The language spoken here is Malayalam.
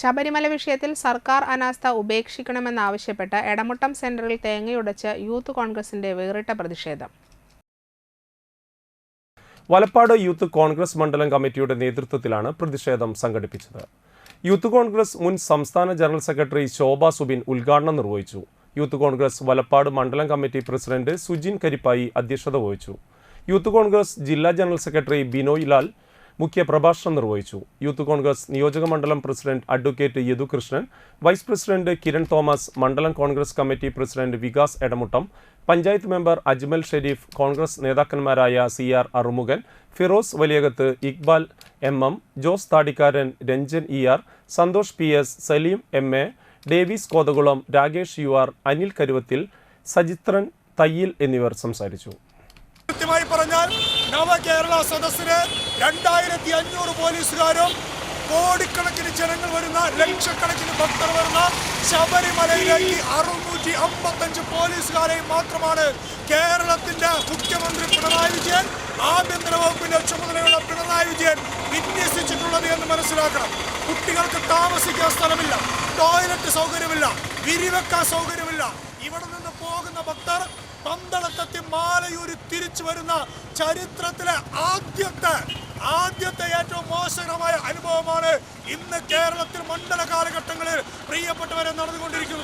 ശബരിമല വിഷയത്തിൽ സർക്കാർ അനാസ്ഥ ഉപേക്ഷിക്കണമെന്നാവശ്യപ്പെട്ട് എടമുട്ടം സെന്ററിൽ തേങ്ങയുടച്ച് യൂത്ത് കോൺഗ്രസിന്റെ വേറിട്ട പ്രതിഷേധം. വലപ്പാട് യൂത്ത് കോൺഗ്രസ് മണ്ഡലം കമ്മിറ്റിയുടെ നേതൃത്വത്തിലാണ് പ്രതിഷേധം സംഘടിപ്പിച്ചത്. യൂത്ത് കോൺഗ്രസ് മുൻ സംസ്ഥാന ജനറൽ സെക്രട്ടറി ശോഭ സുബിൻ ഉദ്ഘാടനം നിർവഹിച്ചു. യൂത്ത് കോൺഗ്രസ് വലപ്പാട് മണ്ഡലം കമ്മിറ്റി പ്രസിഡന്റ് സുജിൻ കരിപ്പായി അധ്യക്ഷത വഹിച്ചു. യൂത്ത് കോൺഗ്രസ് ജില്ലാ ജനറൽ സെക്രട്ടറി ബിനോയ് ലാൽ മുഖ്യ പ്രഭാഷണം നിർവഹിച്ചു. യൂത്ത് കോൺഗ്രസ് നിയോജക മണ്ഡലം president advocate Yadukrishnan vice president Kiran Thomas മണ്ഡലം congress committee president Vikas Edamuttam panchayat member Ajmal Shareef congress നേതാക്കന്മാരായ C R Arumukhan Firoz Valiyakath Iqbal M M Jose Thadikkaran Ranjan E R Santhosh P S Saleem M A Davis Kothakulam Rakesh U R Anil Karuvathil Sajithran Thayyil എന്നിവർ സംസാരിച്ചു. കൃത്യമായി പറഞ്ഞാൽ നവകേരള സദസ്സിന് രണ്ടായിരത്തി അഞ്ഞൂറ് പോലീസുകാരും കോടിക്കണക്കിന് ജനങ്ങൾ വരുന്ന ലക്ഷക്കണക്കിന് ഭക്തർ വരുന്ന ശബരിമലയിലേക്ക് അറുന്നൂറ്റി അമ്പത്തഞ്ച് പോലീസുകാരെയും മാത്രമാണ് കേരളത്തിന്റെ മുഖ്യമന്ത്രി പിണറായി വിജയൻ ആഭ്യന്തര വകുപ്പിന്റെ ചുമതലയുള്ള പിണറായി വിജയൻ വിന്യസിച്ചിട്ടുള്ളത് എന്ന് മനസ്സിലാക്കണം. കുട്ടികൾക്ക് താമസിക്കാൻ സ്ഥലമില്ല ടോയ്ലറ്റ് സൗകര്യമില്ല വിരിവെക്കാൻ സൗകര്യമില്ല. ഇവിടെ നിന്ന് പോകുന്ന ഭക്തർ പന്തളത്തെത്തി മാലയൂരി തിരിച്ചു വരുന്ന ചരിത്രത്തിലെ ആദ്യത്തെ ആദ്യത്തെ ഏറ്റവും മോശകരമായ അനുഭവമാണ് ഇന്ന് കേരളത്തിൽ മണ്ഡല കാലഘട്ടങ്ങളിൽ പ്രിയപ്പെട്ടവരെ നടന്നുകൊണ്ടിരിക്കുന്നത്.